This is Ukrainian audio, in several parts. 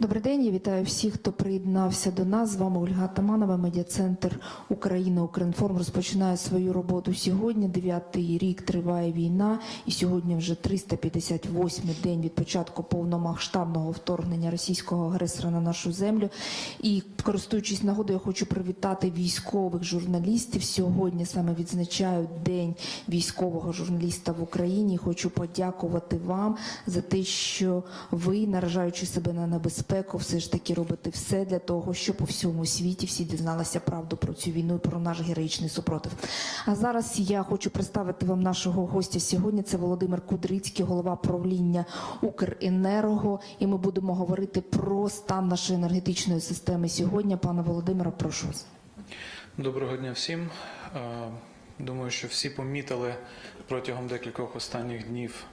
Добрий день, я вітаю всіх, хто приєднався до нас. З вами Ольга Таманова, медіа-центр Україна Укрінформ розпочинає свою роботу сьогодні. Дев'ятий рік триває війна, і сьогодні вже 358-й день від початку повномасштабного вторгнення російського агресора на нашу землю. І користуючись нагодою, я хочу привітати військових журналістів. Сьогодні саме відзначають День військового журналіста в Україні. Хочу подякувати вам за те, що ви, наражаючи себе на небезпеку, все ж таки робите все для того, щоб у всьому світі всі дізналися правду про цю війну і про наш героїчний супротив. А зараз я хочу представити вам нашого гостя сьогодні. Це Володимир Кудрицький, голова правління Укренерго. І ми будемо говорити про стан нашої енергетичної системи сьогодні. Пане Володимире, прошу вас. Доброго дня всім. Думаю, що всі помітили протягом декількох останніх днів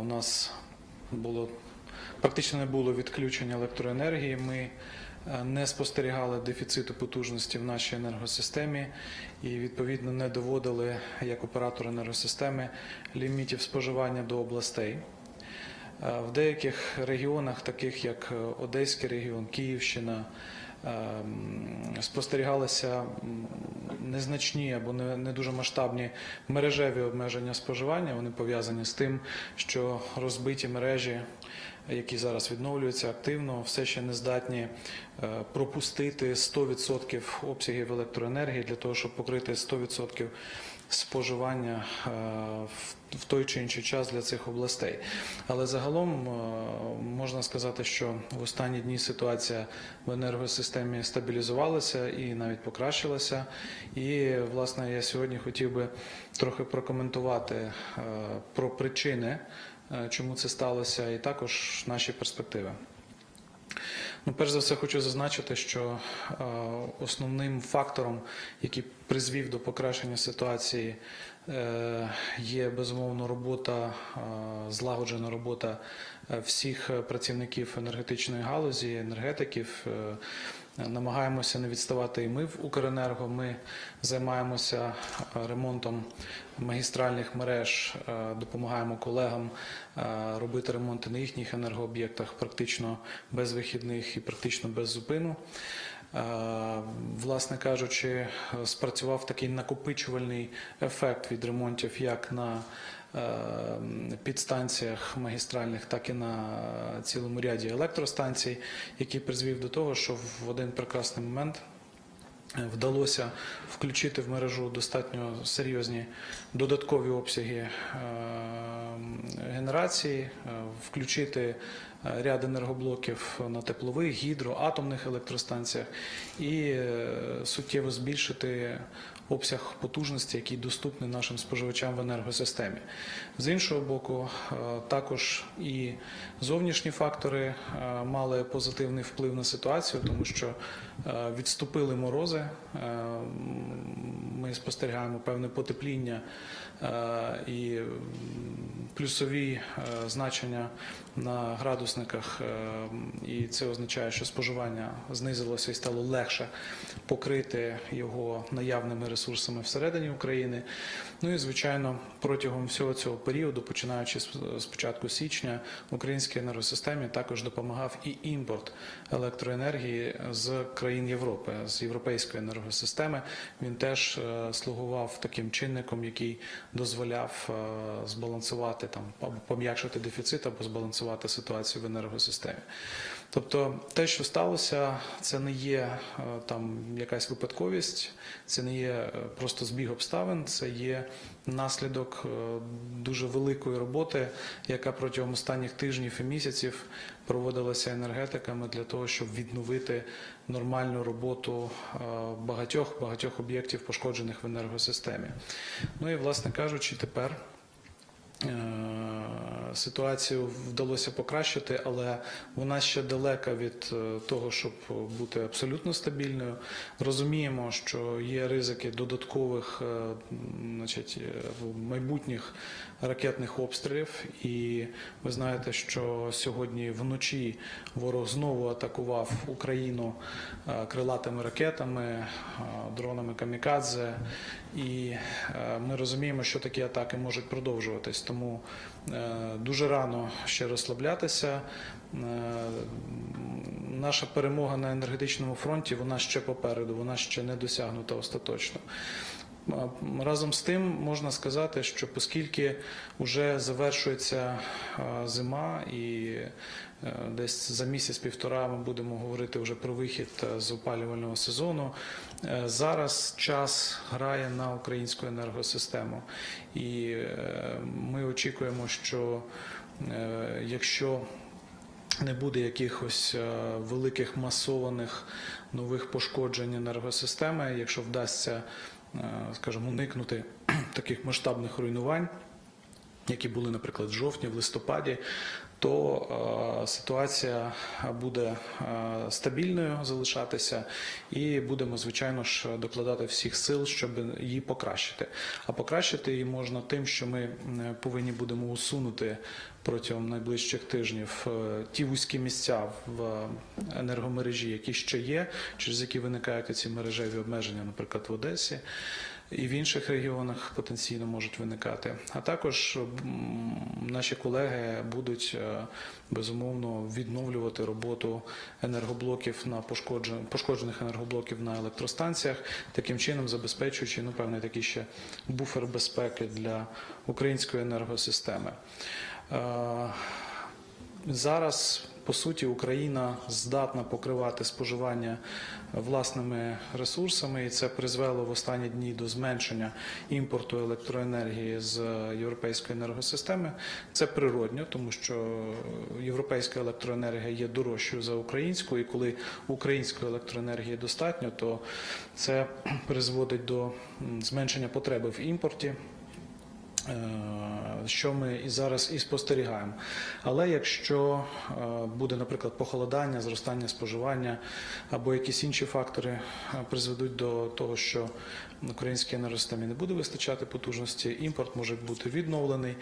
у нас було практично не було відключення електроенергії. Ми е, не спостерігали дефіциту потужності в нашій енергосистемі і відповідно не доводили як оператор енергосистеми лімітів споживання до областей. Е, В деяких регіонах, таких як е, Одеський регіон, Київщина, спостерігалися незначні або не дуже масштабні мережеві обмеження споживання. Вони пов'язані з тим, що розбиті мережі, які зараз відновлюються активно, все ще не здатні е, пропустити 100% обсягів електроенергії для того, щоб покрити 100% споживання е, в- той чи інший час для цих областей. Але загалом е, можна сказати, що в останні дні ситуація в енергосистемі стабілізувалася і навіть покращилася. І власне я сьогодні хотів би трохи прокоментувати про причини, чому це сталося, і також наші перспективи. Ну, перш за все, хочу зазначити, що е, основним фактором, який призвів до покращення ситуації, е, є безумовно робота, е, злагоджена робота е, всіх е, працівників енергетичної галузі, енергетиків. Е, Намагаємося не відставати і ми в Укренерго. Ми займаємося е, ремонтом магістральних мереж, е, допомагаємо колегам е, робити ремонти на їхніх енергооб'єктах практично без вихідних і практично без зупину. Власне кажучи, спрацював такий накопичувальний ефект від ремонтів як на підстанціях магістральних, так і на цілому ряді електростанцій, який призвів до того, що в один прекрасний момент е, вдалося включити в мережу достатньо серйозні додаткові обсяги е, генерації, е, включити е, ряд енергоблоків на теплових, гідро, атомних електростанціях і е, суттєво збільшити обсяг потужності, який доступний нашим споживачам в енергосистемі. З іншого боку, е, також і зовнішні фактори е, мали позитивний вплив на ситуацію, тому що е, відступили морози. Ми спостерігаємо певне потепління і плюсові значення на градусниках, і це означає, що споживання знизилося і стало легше покрити його наявними ресурсами всередині України. Ну і звичайно, протягом всього цього періоду, починаючи з початку січня, українській енергосистемі також допомагав і імпорт електроенергії з країн Європи, з європейської енергосистеми. Він теж е, слугував таким чинником, який дозволяв е, збалансувати там або пом'якшити дефіцит, або збалансувати ситуацію в енергосистемі. Тобто, те, що сталося, це не є е, там якась випадковість, це не є е, просто збіг обставин, це є наслідок е, дуже великої роботи, яка протягом останніх тижнів і місяців проводилася енергетиками для того, щоб відновити нормальну роботу багатьох багатьох об'єктів, пошкоджених в енергосистемі. Ну і власне кажучи, тепер. Ситуацію вдалося покращити, але вона ще далека від е, того, щоб бути абсолютно стабільною. Розуміємо, що є ризики додаткових е, значить, е, майбутніх ракетних обстрілів. І ви знаєте, що сьогодні вночі ворог знову атакував Україну крилатими ракетами, дронами камікадзе. І е, ми розуміємо, що такі атаки можуть продовжуватись. Тому е, дуже рано ще розслаблятися. Е, Наша перемога на енергетичному фронті вона ще попереду, вона ще не досягнута остаточно. Разом з тим можна сказати, що оскільки вже завершується зима і е, десь за місяць-півтора ми будемо говорити вже про вихід е, з опалювального сезону. е, Зараз час грає на українську енергосистему, і ми очікуємо, що якщо не буде якихось великих масованих нових пошкоджень енергосистеми, якщо вдасться, скажімо, уникнути таких масштабних руйнувань, які були, наприклад, в жовтні, в листопаді, то е, ситуація буде е, стабільною залишатися, і будемо, звичайно ж, докладати всіх сил, щоб її покращити. А покращити її можна тим, що ми повинні будемо усунути протягом найближчих тижнів е, ті вузькі місця в енергомережі, які ще є, через які виникають ці мережеві обмеження, наприклад, в Одесі і в інших регіонах потенційно можуть виникати. А також наші колеги будуть е, безумовно відновлювати роботу енергоблоків на пошкоджен- пошкоджених енергоблоків на електростанціях, таким чином забезпечуючи ну певний такий ще буфер безпеки для української енергосистеми. Е, Зараз, по суті, Україна здатна покривати споживання власними ресурсами, і це призвело в останні дні до зменшення імпорту електроенергії з європейської енергосистеми. Це природньо, тому що європейська електроенергія є дорожчою за українську, і коли української електроенергії достатньо, то це призводить до зменшення потреби в імпорті. Е, що ми і зараз і спостерігаємо. Але якщо е, буде, наприклад, похолодання, зростання споживання або якісь інші фактори е, призведуть до того, що українській енергосистемі не буде вистачати потужності, імпорт може бути відновлений,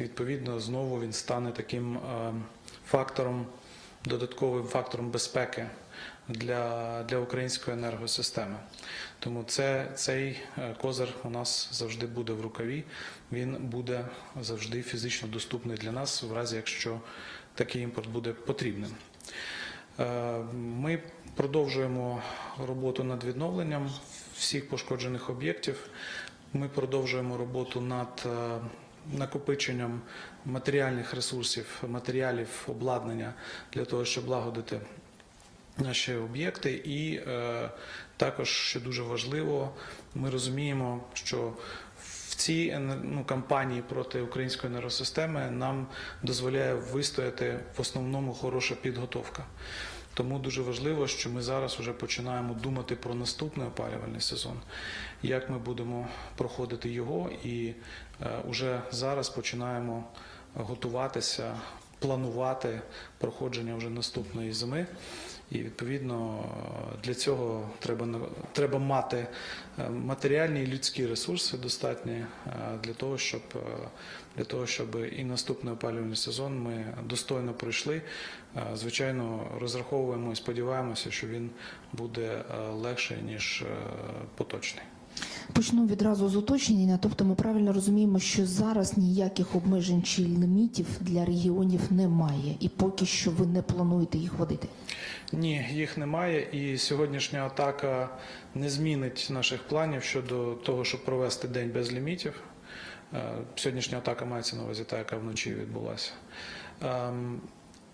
відповідно знову він стане таким фактором, додатковим фактором безпеки для, для української енергосистеми. Тому це, цей е, козир у нас завжди буде в рукаві. Він буде завжди фізично доступний для нас, в разі якщо такий імпорт буде потрібним. Е, Ми продовжуємо роботу над відновленням всіх пошкоджених об'єктів. Ми продовжуємо роботу над е, накопиченням матеріальних ресурсів, матеріалів, обладнання для того, щоб лагодити наші об'єкти, і е, також, що дуже важливо, ми розуміємо, що в цій ну, кампанії проти української енергосистеми нам дозволяє вистояти в основному хороша підготовка. Тому дуже важливо, що ми зараз вже починаємо думати про наступний опалювальний сезон, як ми будемо проходити його, і е, уже зараз починаємо готуватися, планувати проходження вже наступної зими. І відповідно для цього треба треба мати е, матеріальні і людські ресурси достатні е, для того, щоб е, для того, щоб і наступний опалювальний сезон ми достойно пройшли. Звичайно, розраховуємо і сподіваємося, що він буде легше ніж поточний. Почну відразу з уточнення. Тобто, ми правильно розуміємо, що зараз ніяких обмежень чи лімітів для регіонів немає, і поки що ви не плануєте їх вводити. Ні, їх немає, і сьогоднішня атака не змінить наших планів щодо того, щоб провести день без лімітів. Е, Сьогоднішня атака мається на увазі та, яка вночі відбулася.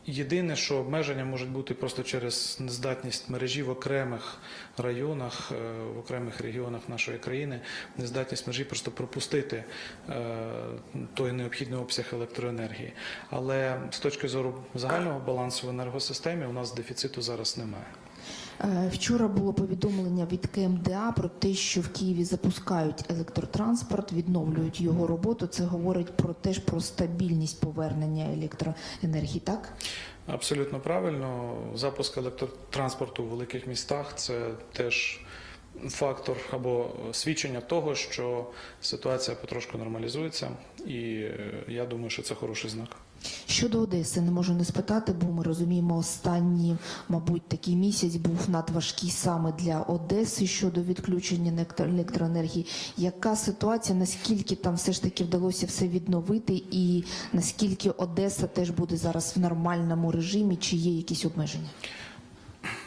Єдине, що обмеження можуть бути просто через нездатність мережі в окремих районах, е, в окремих регіонах нашої країни, нездатність мережі просто пропустити е, той необхідний обсяг електроенергії. Але з точки зору загального балансу в енергосистемі у нас дефіциту зараз немає. Е, Вчора було повідомлення від КМДА про те, що в Києві запускають електротранспорт, відновлюють його роботу. Це говорить про теж про стабільність повернення електроенергії. Так Абсолютно правильно. Запуск електротранспорту в великих містах це теж фактор або свідчення того, що ситуація потрошку нормалізується, і е, я думаю, що це хороший знак. Щодо Одеси, не можу не спитати, бо ми розуміємо, останній, мабуть, такий місяць був надважкий саме для Одеси щодо відключення електро- електроенергії. Яка ситуація? Наскільки там все ж таки вдалося все відновити, і наскільки Одеса теж буде зараз в нормальному режимі, чи є якісь обмеження?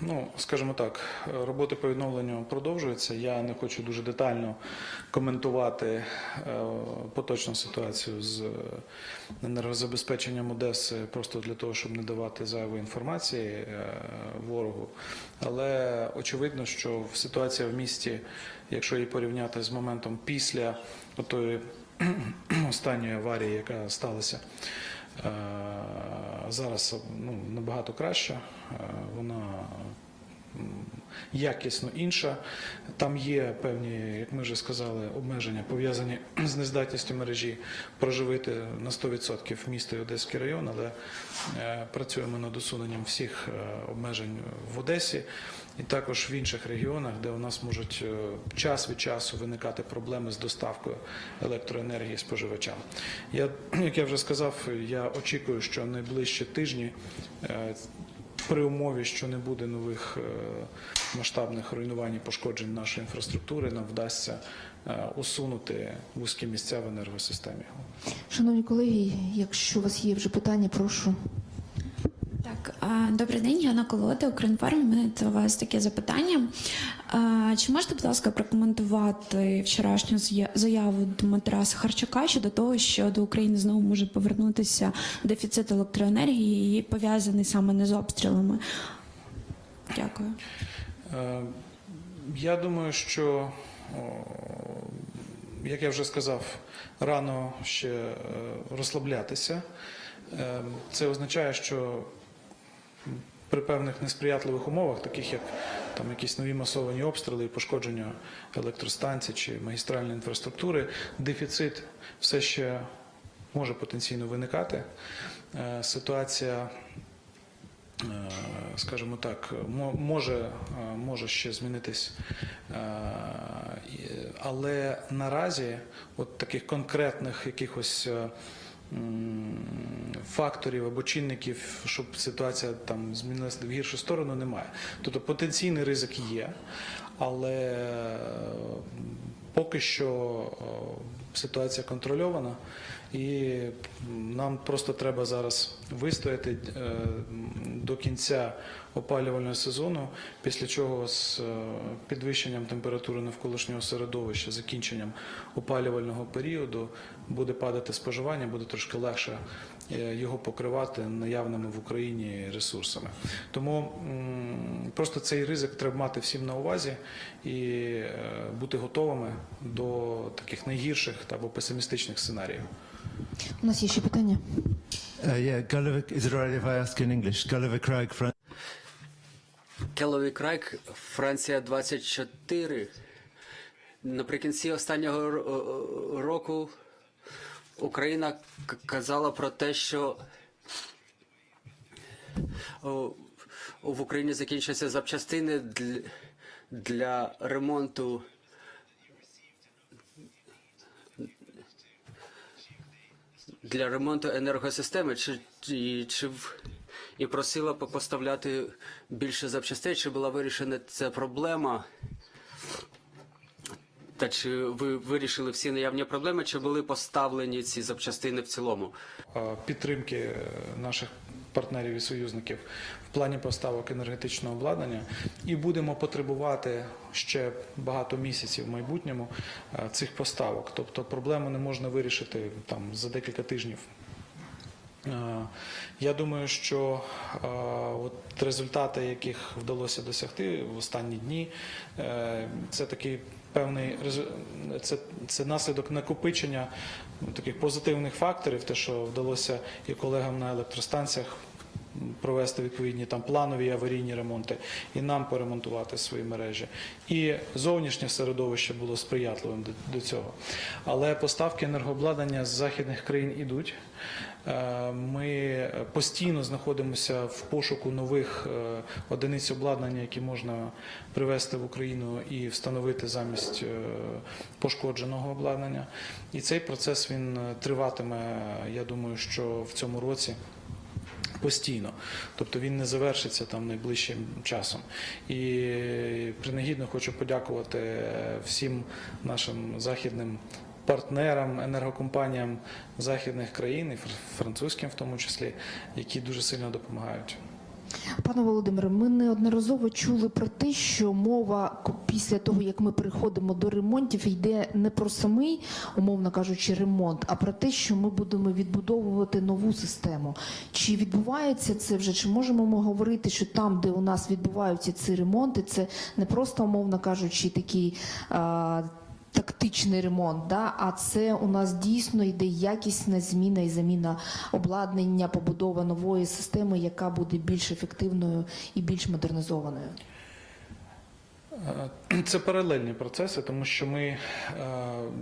Ну, скажімо так, роботи по відновленню продовжуються. Я не хочу дуже детально коментувати е, поточну ситуацію з енергозабезпеченням Одеси, просто для того, щоб не давати зайвої інформації е, ворогу. Але очевидно, що ситуація в місті, якщо її порівняти з моментом після тої останньої аварії, яка сталася. Е, Зараз ну, набагато краща, Е, вона якісно інша. Там є певні, як ми вже сказали, обмеження пов'язані з нездатністю мережі проживити на 100% місто і Одеський район, але е, працюємо над усуненням всіх е, обмежень в Одесі і також в інших регіонах, де у нас можуть е, час від часу виникати проблеми з доставкою електроенергії споживачам. Я, як я вже сказав, я очікую, що найближчі тижні при умові, що не буде нових е, масштабних руйнувань і пошкоджень нашої інфраструктури, нам вдасться е, усунути вузькі місця в енергосистемі. Шановні колеги, якщо у вас є вже питання, прошу. Так, добрий день, Яна Колода, Укрінформ. У мене до вас таке запитання. Чи можете, будь ласка, прокоментувати вчорашню заяву Дмитра Сахарчука щодо того, що до України знову може повернутися дефіцит електроенергії, пов'язаний саме не з обстрілами? Дякую. Е, Я думаю, що, як я вже сказав, рано ще е, розслаблятися. Е, Це означає, що при певних несприятливих умовах, таких як там якісь нові масовані обстріли і пошкодження електростанцій чи магістральної інфраструктури, дефіцит все ще може потенційно виникати. Е, Ситуація е, скажімо так, може, е, може ще змінитись, але наразі от таких конкретних якихось факторів або чинників, щоб ситуація там змінилася в гіршу сторону, немає. Тобто потенційний ризик є, але е, поки що е, ситуація контрольована, і нам просто треба зараз вистояти е, до кінця опалювального сезону, після чого з е, підвищенням температури навколишнього середовища, закінченням опалювального періоду буде падати споживання, буде трошки легше е, його покривати наявними в Україні ресурсами. Тому просто цей ризик треба мати всім на увазі і е, бути готовими до таких найгірших або песимістичних сценаріїв. У нас є ще питання. Uh, yeah, Gulliver, is it alright if I ask in English? Gulliver Craig, Fran- Келові Крайк, Франція 24. Наприкінці останнього року Україна казала про те, що в Україні закінчаться запчастини для, ремонту для ремонту енергосистеми, чи, чи, чи в- і просила поставляти більше запчастей, чи була вирішена ця проблема? Та чи ви вирішили всі наявні проблеми, чи були поставлені ці запчастини в цілому? підтримки е, наших партнерів і союзників в плані поставок енергетичного обладнання, і будемо потребувати ще багато місяців в майбутньому е, цих поставок. Тобто проблему не можна вирішити там за декілька тижнів. Е, Я думаю, що е, от результати, яких вдалося досягти в останні дні, е, це такий певний це, це наслідок накопичення таких позитивних факторів, те, що вдалося і колегам на електростанціях провести відповідні там планові аварійні ремонти, і нам поремонтувати свої мережі. І зовнішнє середовище було сприятливим до, цього. Але поставки енергообладнання з західних країн ідуть. Е, Ми постійно знаходимося в пошуку нових е, одиниць обладнання, які можна привезти в Україну і встановити замість е, пошкодженого обладнання. І цей процес він триватиме, я думаю, що в цьому році. Постійно, тобто він не завершиться там найближчим часом. І принагідно хочу подякувати всім нашим західним партнерам, енергокомпаніям західних країн, і французьким в тому числі, які дуже сильно допомагають. Пане Володимире, ми неодноразово чули про те, що мова після того, як ми переходимо до ремонтів, йде не про самий, умовно кажучи, ремонт, а про те, що ми будемо відбудовувати нову систему. Чи відбувається це вже? Чи можемо ми говорити, що там, де у нас відбуваються ці ремонти, це не просто, умовно кажучи, такий. А, Тактичний ремонт, да? а це у нас дійсно йде якісна зміна і заміна обладнання, побудова нової системи, яка буде більш ефективною і більш модернізованою. Е, Це паралельні процеси, тому що ми, е,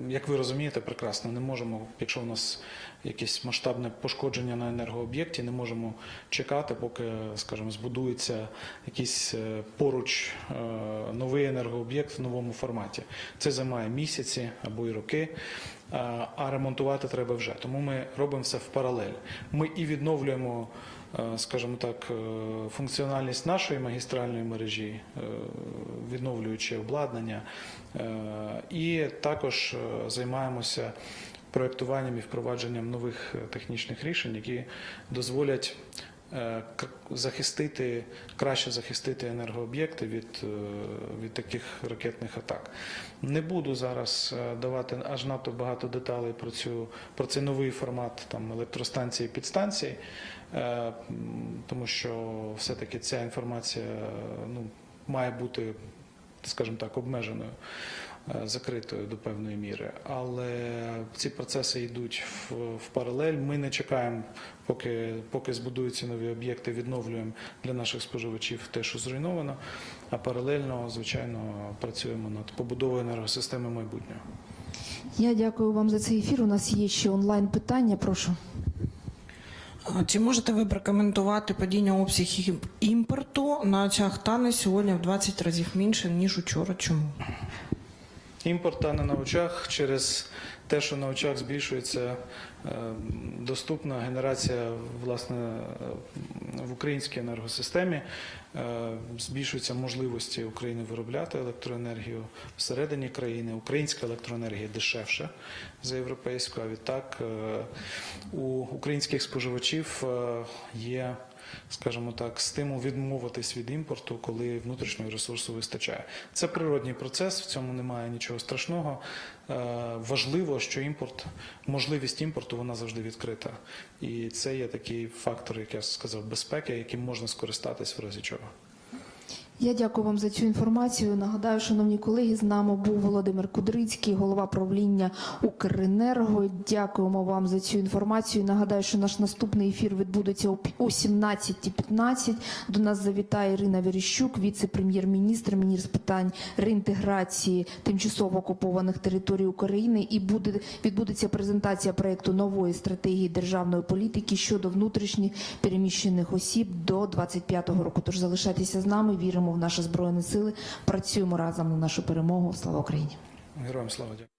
як ви розумієте, прекрасно не можемо, якщо у нас якесь масштабне пошкодження на енергооб'єкті, не можемо чекати, поки, скажімо, збудується якийсь е, поруч новий енергооб'єкт в новому форматі. Це займає місяці або й роки. А ремонтувати треба вже. Тому ми робимо все в паралель. Ми і відновлюємо скажімо так, е, функціональність нашої магістральної мережі, е, відновлюючи обладнання, е, і також е, займаємося проєктуванням і впровадженням нових е, технічних рішень, які дозволять е, захистити, краще захистити енергооб'єкти від, е, від таких ракетних атак. Не буду зараз е, давати аж надто багато деталей про цю про цей новий формат там електростанції підстанцій, е, тому що все-таки ця інформація е, ну, має бути, скажімо так, обмеженою. Е, Закритою до певної міри, але ці процеси йдуть в, в паралель. Ми не чекаємо, поки, поки збудуються нові об'єкти, відновлюємо для наших споживачів те, що зруйновано. А паралельно, звичайно, працюємо над побудовою енергосистеми майбутнього. Я дякую вам за цей ефір. У нас є ще онлайн питання. Прошу. Чи можете ви прокоментувати падіння обсягів імпорту на очах Тани сьогодні в 20 разів менше, ніж учора? Чому? Імпорт тане на очах через те, що на очах збільшується е, доступна генерація власне в українській енергосистемі, е, збільшуються можливості України виробляти електроенергію всередині країни. Українська електроенергія дешевша за європейську. А відтак е, у українських споживачів є скажімо так, стимул відмовитись від імпорту, коли внутрішнього ресурсу вистачає. Це природній процес, в цьому немає нічого страшного. Е, Важливо, що імпорт, можливість імпорту, вона завжди відкрита. І це є такий фактор, як я сказав, безпеки, яким можна скористатись в разі чого. Я дякую вам за цю інформацію. Нагадаю, шановні колеги, з нами був Володимир Кудрицький, голова правління Укренерго. Дякуємо вам за цю інформацію. Нагадаю, що наш наступний ефір відбудеться о пі- о 17.15. До нас завітає Ірина Верещук, віце-прем'єр-міністр, міністр з питань реінтеграції тимчасово окупованих територій України. І буде відбудеться презентація проекту нової стратегії державної політики щодо внутрішніх переміщених осіб до 25-го року. Тож залишайтеся з нами. Віримо в наші збройні сили. Працюємо разом на нашу перемогу. Слава Україні! Героям слава дякую.